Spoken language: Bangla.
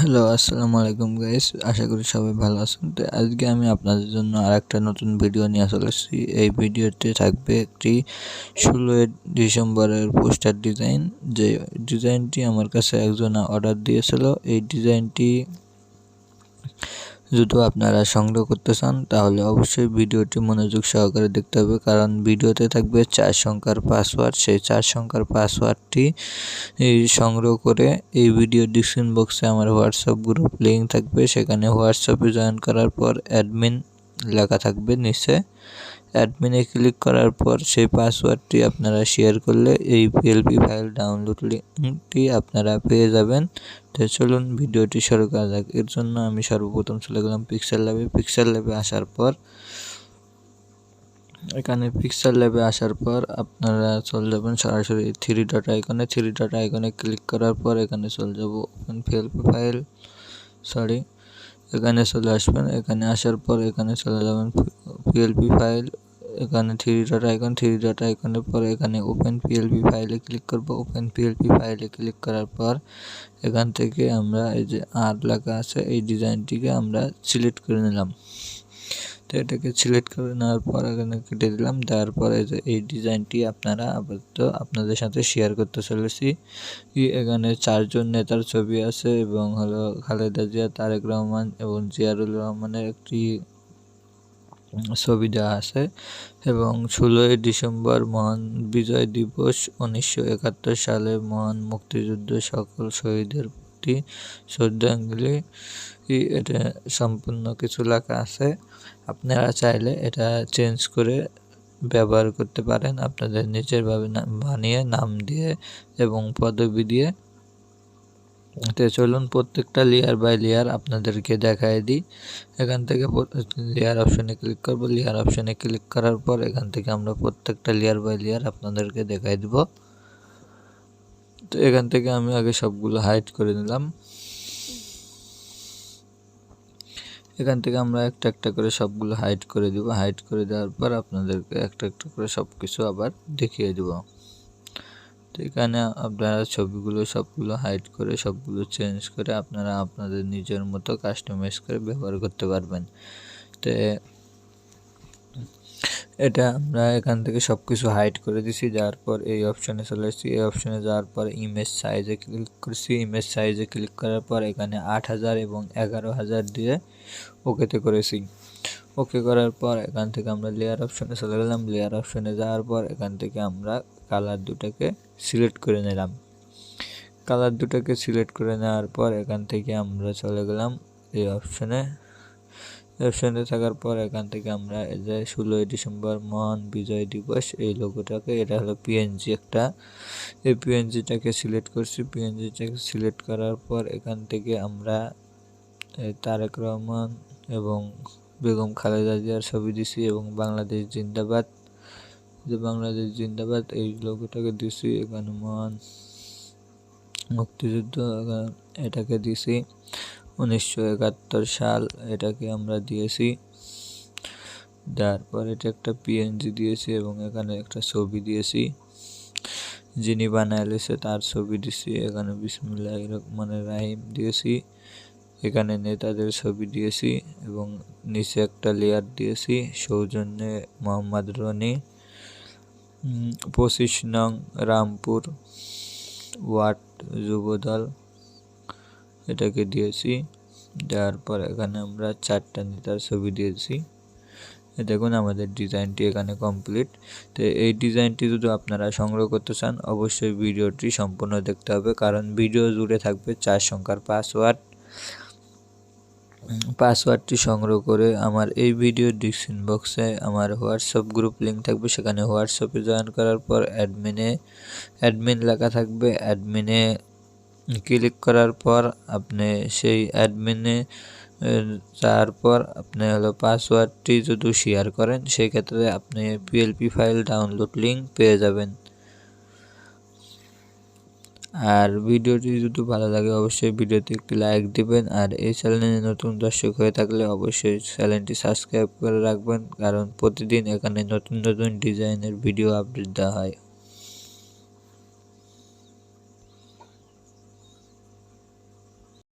হ্যালো, আসসালামু আলাইকুম গাইস আশা করি সবাই ভালো আছেন। তো আজকে আমি আপনাদের জন্য আর একটা নতুন ভিডিও নিয়ে চলেছি এসেছি। এই ভিডিওতে থাকবে একটি ষোলোই ডিসেম্বরের পোস্টার ডিজাইন যে ডিজাইনটি আমার কাছে একজন অর্ডার দিয়েছিল। এই ডিজাইনটি যদি আপনারা সংগ্রহ করতে চান, তাহলে অবশ্যই ভিডিওটি মনোযোগ সহকারে দেখতে হবে। কারণ ভিডিওতে থাকবে চার সংখ্যার পাসওয়ার্ড সেই চার সংখ্যার পাসওয়ার্ডটি সংগ্রহ করে এই ভিডিও ডিসক্রিপশন বক্সে আমার হোয়াটসঅ্যাপ গ্রুপ লিঙ্ক থাকবে। সেখানে হোয়াটসঅ্যাপে জয়েন করার পর অ্যাডমিন লেখা থাকবে নিচে। অ্যাডমিনে ক্লিক করার পর সেই পাসওয়ার্ডটি আপনারা শেয়ার করলে এই পিএলপি ফাইল ডাউনলোড লিঙ্কটি আপনারা পেয়ে যাবেন। তো চলুন ভিডিওটি শুরু করা যাক। এর জন্য আমি সর্বপ্রথম চলে গেলাম পিক্সেল ল্যাবে পিক্সেল ল্যাবে আসার পর, এখানে পিক্সেল ল্যাবে আসার পর আপনারা চলে যাবেন সরাসরি থ্রি ডট আইকনে থ্রি ডট আইকনে ক্লিক করার পর এখানে চলে যাব ওপেন পিএলপি ফাইল সরি এখানে চলে আসবেন, এখানে আসার পর এখানে চলে যাবেন পিএলপি ফাইল এখানে three dot icon three dot আইকনের পর এখানে ওপেন পিএলপি ফাইলে ক্লিক করব। ওপেন পিএলপি ফাইলে ক্লিক করার পর এখান থেকে আমরা এই যে আর লেখা আছে, এই ডিজাইনটিকে আমরা সিলেক্ট করে নিলাম। তো এটাকে সিলেক্ট করে নেওয়ার পর এখানে কেটে দিলাম। দেওয়ার পরে যে এই ডিজাইনটি আপনারা আপাতত আপনাদের সাথে শেয়ার করতে চলেছি। এখানে চারজন নেতার ছবি আছে এবং হলো খালেদা জিয়া, তারেক রহমান এবং জিয়ারুল রহমানের একটি ছবি দেওয়া আছে এবং ষোলোই ডিসেম্বর মহান বিজয় দিবস উনিশশো একাত্তর সালে মহান মুক্তিযুদ্ধ সকল শহীদের প্রতি শ্রদ্ধাঞ্জলি এটা সম্পূর্ণ কিছু লেখা আছে। আপনারা চাইলে এটা চেঞ্জ করে ব্যবহার করতে পারেন আপনাদের নিজেরভাবে বানিয়ে, নাম দিয়ে এবং পদবি দিয়ে। তো চলুন প্রত্যেকটা লেয়ার বাই লেয়ার আপনাদেরকে দেখায় দিই। এখান থেকে লেয়ার অপশানে ক্লিক করব। লেয়ার অপশানে ক্লিক করার পর এখান থেকে আমরা প্রত্যেকটা লেয়ার বাই লেয়ার আপনাদেরকে দেখাই দিব। তো এখান থেকে আমি আগে সবগুলো হাইড করে নিলাম। এখান থেকে আমরা একটা একটা করে সবগুলো হাইড করে দিব। হাইড করে দেওয়ার পর আপনাদেরকে একটা একটা করে সব কিছু আবার দেখিয়ে দিব। তো এখানে আপনারা ছবিগুলো সবগুলো হাইড করে, সবগুলো চেঞ্জ করে আপনারা আপনাদের নিজের মতো কাস্টমাইজ করে ব্যবহার করতে পারবেন। তো এটা আমরা এখান থেকে সব কিছু হাইড করে দিছি যাওয়ার পর এই অপশানে চলে এসেছি। এই অপশানে যাওয়ার পর ইমেজ সাইজে ক্লিক করছি। ইমেজ সাইজে ক্লিক করার পর এখানে আট হাজার এবং এগারো হাজার দিয়ে ওকেতে করেছি। ওকে করার পর এখান থেকে আমরা লেয়ার অপশানে চলে গেলাম। লেয়ার অপশানে যাওয়ার পর এখান থেকে আমরা কালার দুটাকে সিলেক্ট করে নিলাম। কালার দুটাকে সিলেক্ট করে নেওয়ার পর এখান থেকে আমরা চলে গেলাম এই অপশানে অপশানে থাকার পর এখান থেকে আমরা এই যে ষোলোই ডিসেম্বর মহান বিজয় দিবস, এই লোগোটাকে, এটা হলো পিএনজি একটা। এই পিএনজিটাকে সিলেক্ট করছি। পিএনজিটাকে সিলেক্ট করার পর এখান থেকে আমরা তারেক রহমান এবং বেগম খালেদা জিয়ার ছবি দিছি এবং বাংলাদেশ জিন্দাবাদ, যে বাংলাদেশ জিন্দাবাদ, এই লোগোটাকে দিছি। এখানে মহান মুক্তিযুদ্ধ এটাকে দিছি। উনিশশো একাত্তর সাল এটাকে আমরা দিয়েছি। তারপর এটা একটা পিএনজি দিয়েছি এবং এখানে একটা ছবি দিয়েছি। যিনি বানাইলেছে তার ছবি দিয়েছি। এখানে বিসমুল্লাহ রহমানের রাহিম দিয়েছি। এখানে নেতাদের ছবি দিয়েছি এবং নিচে একটা লেয়ার দিয়েছি। সৌজন্যে মোহাম্মদ রনি। পঁচিশ নং রামপুর ওয়ার্ড যুবদল। এটাকে দিয়েছি। দেওয়ার পর এখানে আমরা চারটা নেতার ছবি দিয়েছি। দেখুন আমাদের ডিজাইনটি এখানে কমপ্লিট। তো এই ডিজাইনটি যদি আপনারা সংগ্রহ করতে চান, অবশ্যই ভিডিওটি সম্পূর্ণ দেখতে হবে। কারণ ভিডিও জুড়ে থাকবে চার সংখ্যার পাসওয়ার্ড। পাসওয়ার্ডটি সংগ্রহ করে আমার এই ভিডিও ডিসক্রিপশন বক্সে আমার হোয়াটসঅ্যাপ গ্রুপ লিঙ্ক থাকবে। সেখানে হোয়াটসঅ্যাপে জয়েন করার পর অ্যাডমিনে, অ্যাডমিন লেখা থাকবে। অ্যাডমিনে ক্লিক করার পর আপনি সেই অ্যাডমিনে যাওয়ার পর আপনি হলো পাসওয়ার্ডটি যদি শেয়ার করেন সেই ক্ষেত্রে আপনি পিএলপি ফাইল ডাউনলোড লিঙ্ক পেয়ে যাবেন। আর ভিডিওটি যদি ভালো লাগে, অবশ্যই ভিডিওতে একটি লাইক দিবেন। আর এই চ্যানেলে নতুন দর্শক হয়ে থাকলে অবশ্যই চ্যানেলটি সাবস্ক্রাইব করে রাখবেন, কারণ প্রতিদিন এখানে নতুন নতুন ডিজাইনের ভিডিও আপডেট দেওয়া হয়।